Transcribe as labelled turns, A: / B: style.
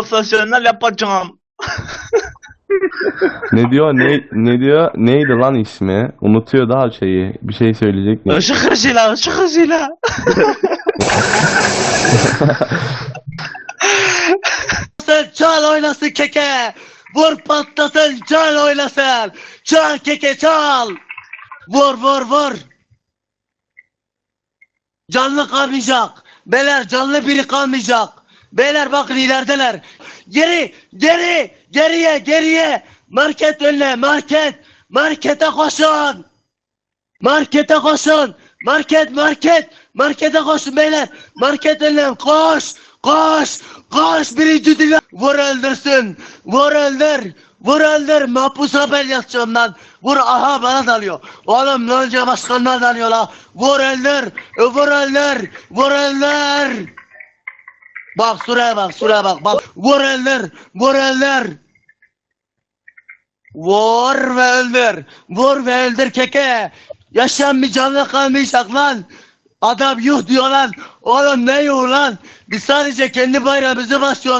A: Profesyonel yapacağım.
B: Ne diyor? Ne ne diyor? Neydi lan ismi? Unutuyor daha şeyi. Bir şey söyleyecek mi?
A: Işık hızıyla, ışık hızıyla.
C: Sen çal oynasın keke. Vur patlasın çal oynasın. Çal keke çal. Vur vur vur. Canlı kalmayacak. Beyler canlı biri kalmayacak. Beyler bakın ilerideler. Geri geri geriye geriye. Market önüne market. Markete koşun. Markete koşun. Market market. Markete koşun beyler. Market önüne koş. Koş. Koş birinci dünya. Vur öldürsün. Vur öldür. Vur öldür. Mahpus haber yazacağım lan. Vur aha bana dalıyor. Oğlum önce başkanına dalıyor la. Vur öldür. Vur öldür. Vur öldür. Bak şuraya bak şuraya bak. Bak. Vur öldür. Vur öldür. Vur ve öldür. Vur ve öldür keke. Yaşayan bir canlı kalmayacak lan. Adam yuh diyor lan. Oğlum ne yuh lan? Biz sadece kendi bayrağımızı basıyoruz.